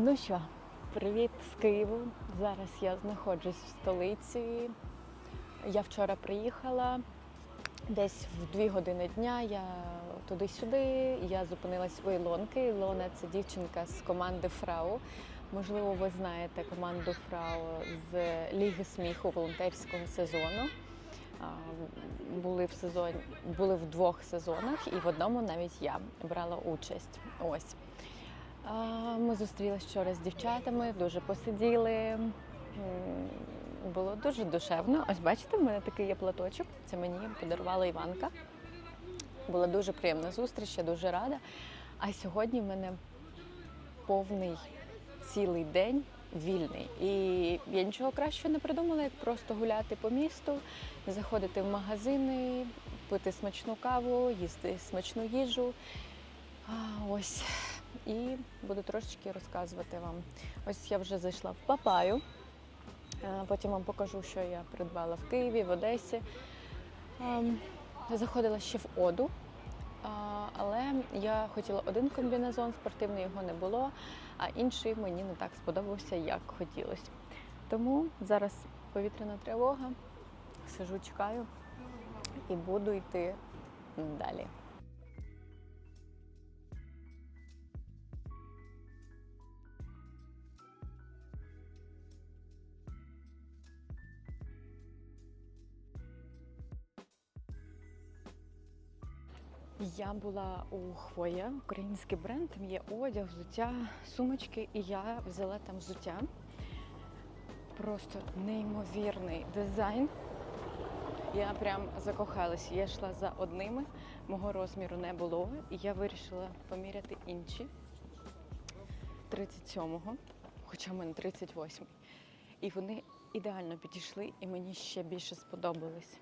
Ну що, привіт з Києву. Зараз я знаходжусь в столиці. Я вчора приїхала десь в дві години дня. Я туди-сюди. Я зупинилась у Ілонки. Ілона це дівчинка з команди Фрау. Можливо, ви знаєте команду Фрау з Ліги сміху волонтерського сезону. Були в сезоні, були в двох сезонах, і в одному навіть я брала участь. Ось. Ми зустрілися вчора з дівчатами, дуже посиділи. Було дуже душевно. Ось бачите, в мене такий є платочок. Це мені подарувала Іванка. Була дуже приємна зустріч, я дуже рада. А сьогодні в мене повний цілий день вільний. І я нічого кращого не придумала, як просто гуляти по місту, заходити в магазини, пити смачну каву, їсти смачну їжу. А, ось. І буду трошечки розказувати вам. Ось я вже зайшла в Папаю. Е, Потім вам покажу, що я придбала в Києві, в Одесі. Ем, Заходила ще в Оду, але я хотіла один комбінезон, спортивний його не було, а інший мені не так сподобався, як хотілося. Тому зараз повітряна тривога, сижу, чекаю і буду йти далі. Я була у Хвоя, український бренд, там є одяг, взуття, сумочки, і я взяла там взуття. Просто неймовірний дизайн. Я прям закохалась. Я йшла за одними, мого розміру не було, і я вирішила поміряти інші 37-го, хоча в мене 38-й. І вони ідеально підійшли, і мені ще більше сподобались.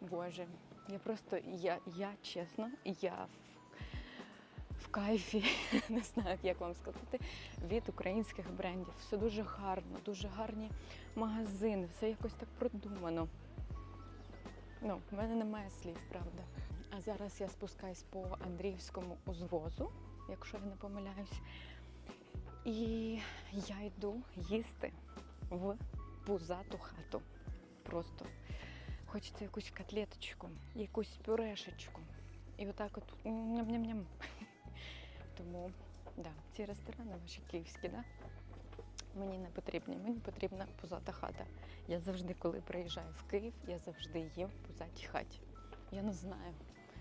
Боже, я просто, я, я чесно, я в, в кайфі, не знаю, як вам сказати, від українських брендів. Все дуже гарно, дуже гарні магазини, все якось так продумано. Ну, в мене немає слів, правда. А зараз я спускаюсь по Андріївському узвозу, якщо я не помиляюсь. І я йду їсти в пузату хату. Просто Хочеться якусь котлеточку, якусь пюрешечку. І отак от ням-ням-ням. Тому да, ці ресторани ваші київські, да? мені не потрібні. Мені потрібна пузата хата. Я завжди, коли приїжджаю в Київ, я завжди їм в пузатій хаті. Я не знаю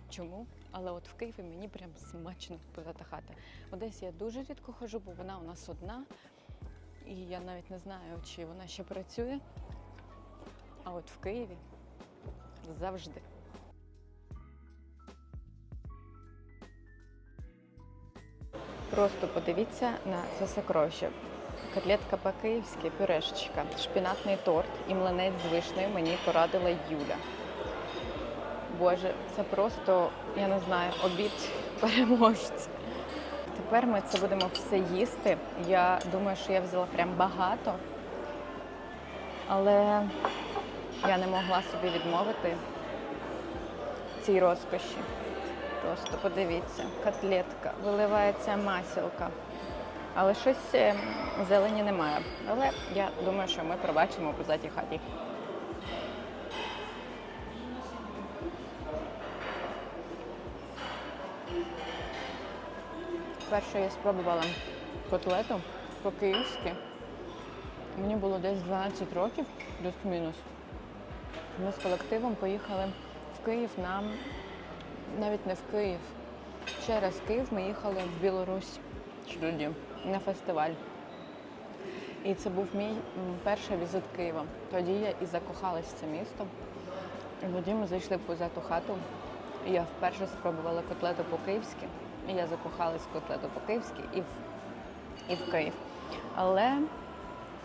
чому, але от в Києві мені прям смачно пузата хата. В Одесі я дуже рідко ходжу, бо вона у нас одна. І я навіть не знаю, чи вона ще працює. А от в Києві завжди. Просто подивіться на це сокровище. Котлетка по-київськи, пюрешечка, шпінатний торт і млинець з вишнею мені порадила Юля. Боже, це просто, я не знаю, обід переможця. Тепер ми це будемо все їсти. Я думаю, що я взяла прям багато, але я не могла собі відмовити цій розкоші. Просто подивіться, котлетка, виливається масілка. Але щось е, зелені немає. Але я думаю, що ми пробачимо по заті хаті. Перше я спробувала котлету по-київськи. Мені було десь 12 років, плюс-мінус. Ми з колективом поїхали в Київ на навіть не в Київ. Через Київ ми їхали в Білорусь тоді на фестиваль. І це був мій перший візит Києва. Тоді я і закохалась в це місто. І тоді ми зайшли в позату хату. І я вперше спробувала котлету по-київськи. І я закохалась в котлету по-київськи і в, і в Київ. Але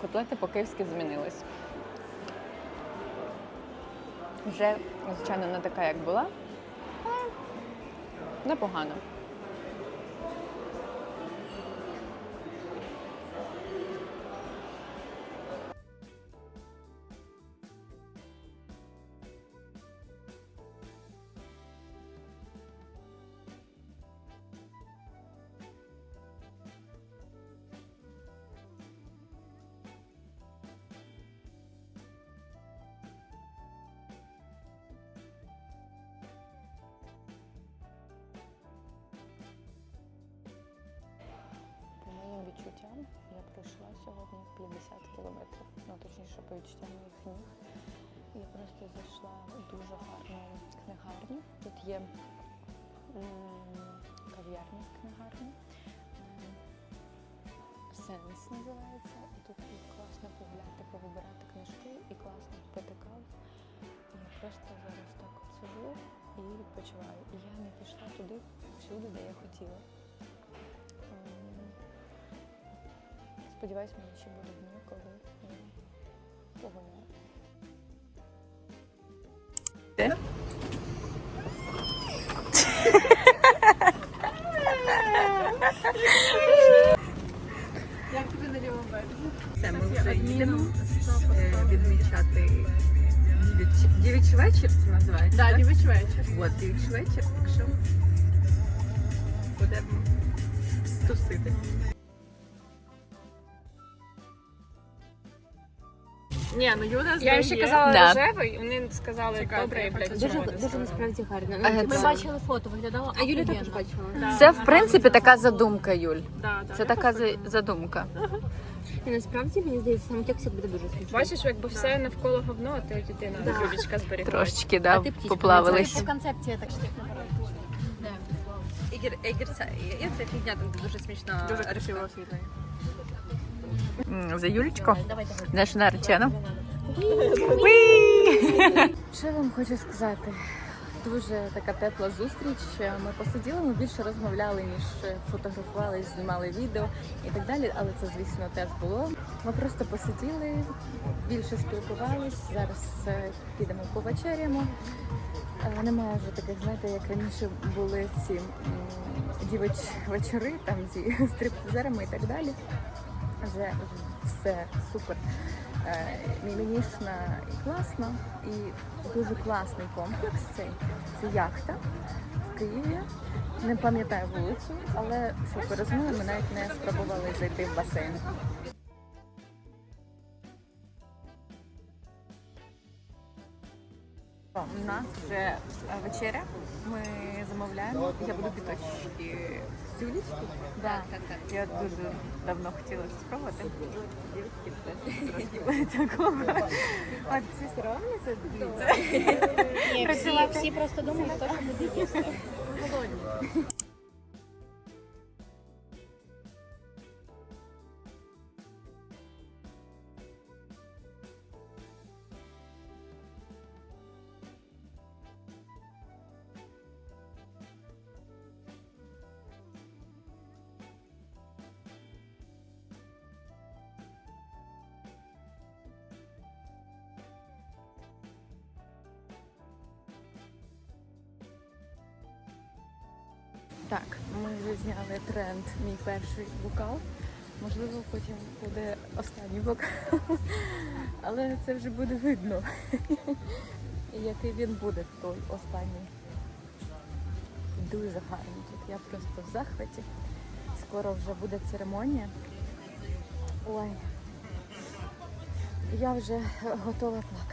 котлети по-київськи змінились. Вже, звичайно, не така, як була. але Непогано. Пройшла сьогодні 50 кілометрів, ну точніше по відчуттям моїх ніг. Я просто зайшла в дуже гарну книгарню. Тут є з книгарні. Сенс називається. І тут класно погуляти, повибирати книжки і класно пити каву. Я просто зараз так сижу і відпочиваю. І я не пішла туди всюди, де я хотіла. Сподіваюсь, мені ще будуть дні, коли я погуляю. Все, ми вже їдемо е, відмічати дівіч- дівічий вечір, це називається. Да, так? дівич вечір. От дівічий вечір, так що будемо тусити. Ні, ну Юля Я ще казала Да. рожевий, вони сказали, Чекайте, добре, я блядь, це чого Дуже, дуже насправді гарно. Ми це- бачили фото, виглядало. А Юля також бачила. Да. Це, в принципі, така задумка, Юль. Да, да, Це я така за- задумка. І насправді мені здається, саме кексик буде дуже смачний. Бачиш, якби все навколо говно, а ти дитина Да. Юлічка зберігла. Трошечки, А да, ти птічка. поплавились. Це концепція так що Ігір, Ігір, це, і це фігня, там дуже смішна Дуже красиво освітлення. За Юлечку? Давайте. Нашу наречену. Що я вам хочу сказати? Дуже така тепла зустріч. Ми посиділи, ми більше розмовляли, ніж фотографували, знімали відео і так далі. Але це, звісно, теж було. Ми просто посиділи, більше спілкувались. Зараз е, підемо повечеряємо. Е, Немає вже таких, знаєте, як раніше були ці м, дівич вечори, там зі стриптизерами і так далі. Вже все супер е, і класно. І дуже класний комплекс цей. Це яхта в Києві. Не пам'ятаю вулицю, але щоб ви розуміли, ми навіть не спробували зайти в басейн. У нас вже е, вечеря. Ми замовляємо. Я буду біточки з Юлічки. Да. Я дуже давно хотіла спробувати. Дівчатки теж трошки були такого. От всі соромляться, дивіться. Ні, всі, всі просто думають, хто що буде їсти. Так, ми вже зняли тренд мій перший бокал. Можливо, потім буде останній бокал. Але це вже буде видно. Який він буде той останній. Дуже гарний тут. Я просто в захваті. Скоро вже буде церемонія. Ой. Я вже готова плакати.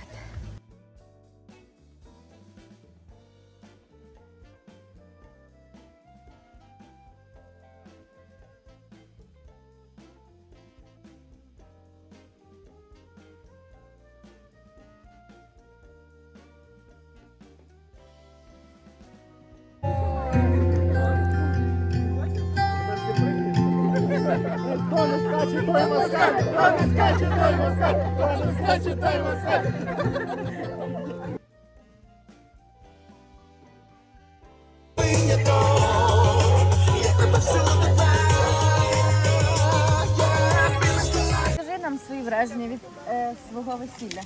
Скажи нам свої враження від е, свого весілля.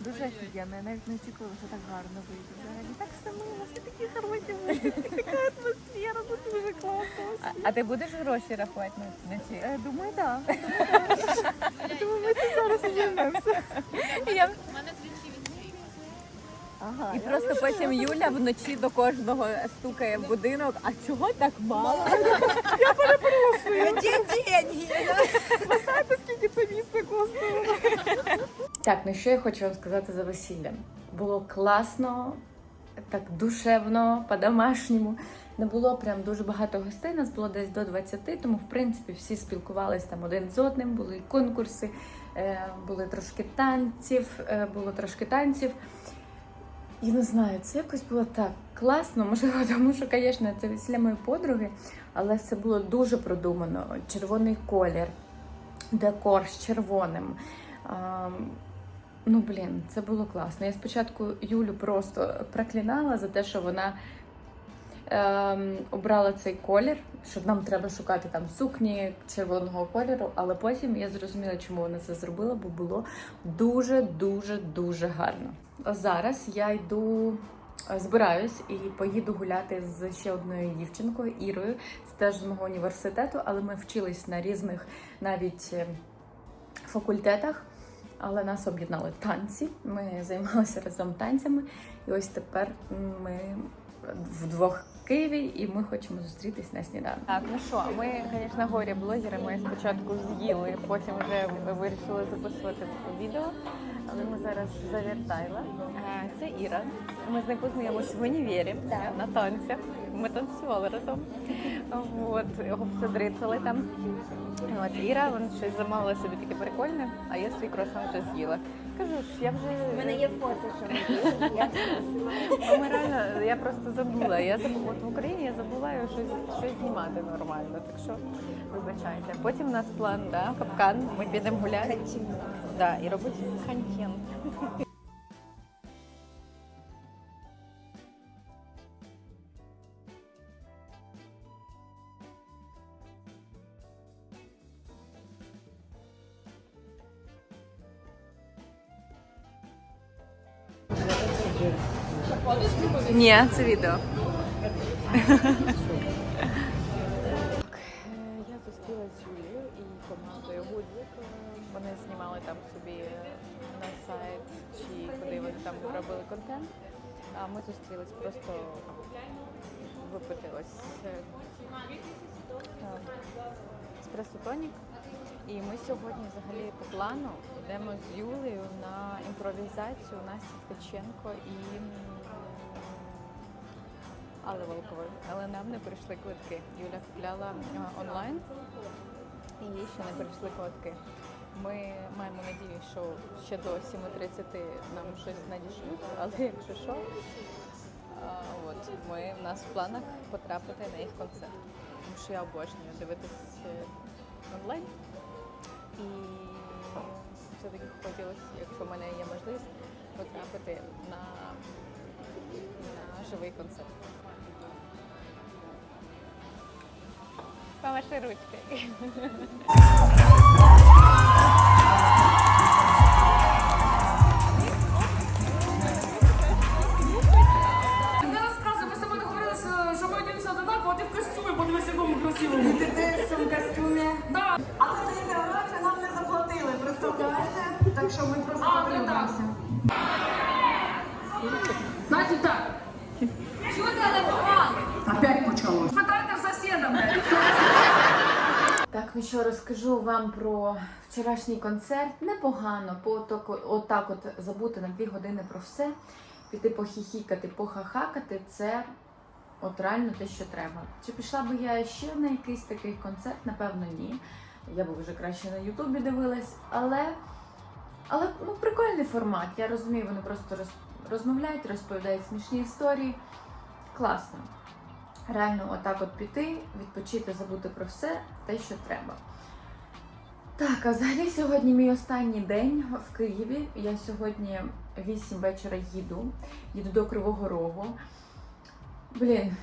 Дуже офігенно, я навіть не очікувала, що так гарно вийде. Взагалі так все мило, всі такі хороші вийшли, така атмосфера, тут дуже класно. А, ти будеш гроші рахувати на вночі? Е, думаю, так. Думаю, ми цим зараз займемося. Я... Ага, і просто потім Юля вночі до кожного стукає в будинок. А чого так мало? Я перепрошую. скільки це місце коштує. Так, ну що я хочу вам сказати за весілля. Було класно, так душевно, по-домашньому. Не було прям дуже багато гостей, нас було десь до 20, тому в принципі всі спілкувалися там один з одним, були конкурси, е, були трошки танців, е, було трошки танців. І не знаю, це якось було так класно, можливо, тому що, звісно, це весілля моєї подруги, але це було дуже продумано. Червоний колір, декор з червоним. Ну, блін, це було класно. Я спочатку Юлю просто проклинала за те, що вона ем, обрала цей колір, що нам треба шукати там сукні червоного кольору, але потім я зрозуміла, чому вона це зробила, бо було дуже, дуже, гарно. Зараз я йду. е, Збираюсь і поїду гуляти з ще одною дівчинкою Ірою. Це теж з мого університету, але ми вчились на різних навіть е, факультетах. Але нас об'єднали танці. Ми займалися разом танцями. І ось тепер ми вдвох Києві, і ми хочемо зустрітись на сніданок. Так, ну що, ми, звісно, горі блогери. Ми спочатку з'їли, потім вже вирішили записувати відео. Але ми зараз завертайла. Це Іра. Ми з нею познайомилися в універі на танцях. Ми танцювали разом. От, обсадрицали там. От Іра, вона щось замовила собі таке прикольне, а я свій круасан вже з'їла. Кажу, ж, я вже У мене є фото, що ми я Ну, ми реально, я просто забула. Я забула от в Україні я забуваю щось, щось знімати нормально. Так що вибачайте. Потім у нас план, да, капкан. Ми підемо гуляти. Да, і робити контент. Ні, це відео. Я зустрілася з Юлією і командою Гудзик. Вони знімали там собі на сайт чи куди вони там робили контент. А ми зустрілись просто випити ось е, е, еспресо тонік. І ми сьогодні взагалі по плану йдемо з Юлею на імпровізацію Насті Ткаченко і м, Алли Волкової. Але нам не прийшли квитки. Юля купляла е, онлайн і їй ще не прийшли квитки. Ми маємо надію, що ще до 7.30 нам щось надішлють, але якщо що, а, от, ми, в нас в планах потрапити на їх концерт. Тому що я обожнюю дивитись е, онлайн. І все-таки хотілося, якщо в мене є можливість, потрапити на, на живий концерт. Помаши ручкою. Не розказуй, ми з тобою договорилися, що ми одінемося однаково, а ти в костюмі, подивись, якому красивому. Ти теж в цьому костюмі. Да. Але за інтеграцію нам не заплатили, представляєте? Так що ми просто А, потримаємося. Значить так. Чого ти не погано? Опять почалось. Спитайте в сусіда, блядь. Так, що розкажу вам про вчорашній концерт. Непогано, по отак- отак от забути на дві години про все, піти похіхікати, похахакати це от реально те, що треба. Чи пішла би я ще на якийсь такий концерт? Напевно, ні. Я би вже краще на Ютубі дивилась, але, але ну, прикольний формат. Я розумію, вони просто роз, розмовляють, розповідають смішні історії. Класно. Реально, отак от піти, відпочити, забути про все, те, що треба. Так, а взагалі сьогодні мій останній день в Києві. Я сьогодні 8 вечора їду, їду до Кривого Рогу. Блін,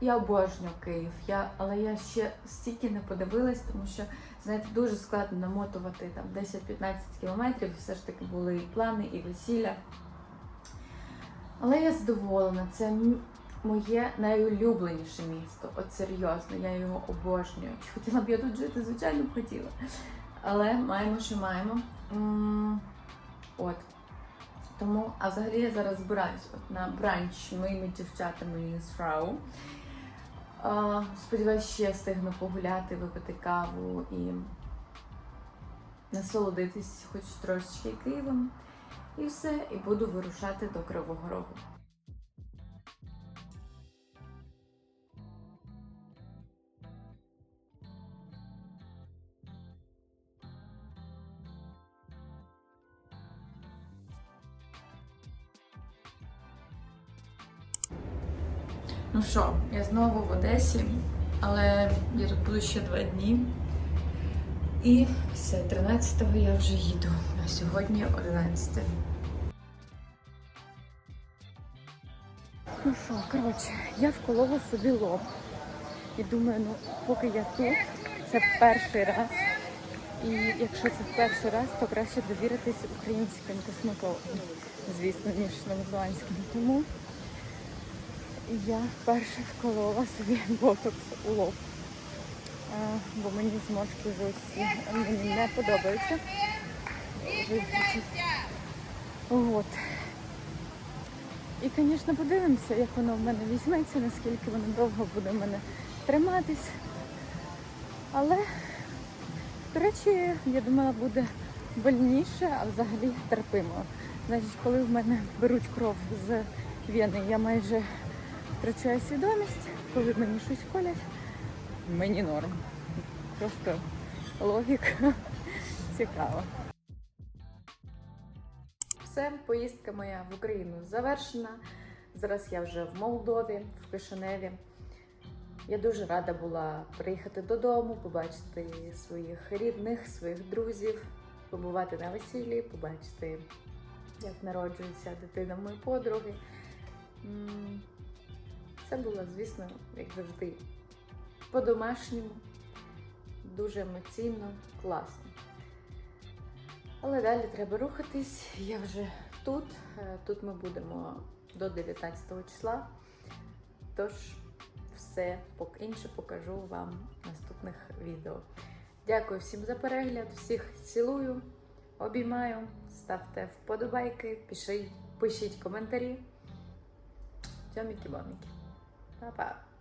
я обожнюю Київ, я, але я ще стільки не подивилась, тому що, знаєте, дуже складно намотувати там 10-15 кілометрів. Все ж таки були і плани, і весілля. Але я задоволена. Це моє найулюбленіше місто. От серйозно, я його обожнюю. Хотіла б я тут жити? Звичайно б хотіла. Але маємо, що маємо. От. Тому, а взагалі я зараз збираюсь от на бранч моїми дівчатами з фрау. Сподіваюсь, ще встигну погуляти, випити каву і насолодитись хоч трошечки Києвом. І все, і буду вирушати до Кривого Рогу. Ну що, я знову в Одесі, але я тут буду ще два дні. І все, 13-го я вже їду. А сьогодні 11. Ну що, коротше, я вколола собі лоб. І думаю, ну поки я тут, це перший раз. І якщо це в перший раз, то краще довіритись українським косметологам, звісно, ніж новозеландським. Тому я вперше вколола собі ботокс у лоб. Бо мені зморшки вже мені не подобаються. От. І, звісно, подивимося, як воно в мене візьметься, наскільки воно довго буде в мене триматись. Але, до речі, я думала, буде больніше, а взагалі терпимо. Значить, коли в мене беруть кров з вени, я майже втрачаю свідомість, коли мені щось колять, мені норм. Просто логіка цікава. Все, поїздка моя в Україну завершена. Зараз я вже в Молдові, в Кишиневі. Я дуже рада була приїхати додому, побачити своїх рідних, своїх друзів, побувати на весіллі, побачити, як народжується дитина моєї подруги. Це було, звісно, як завжди, по-домашньому, дуже емоційно, класно. Але далі треба рухатись. Я вже тут. Е, Тут ми будемо до 19 числа. Тож все інше покажу вам в наступних відео. Дякую всім за перегляд, всіх цілую, обіймаю, ставте вподобайки, пишіть, пишіть коментарі. Тьоміки-боміки. pop up.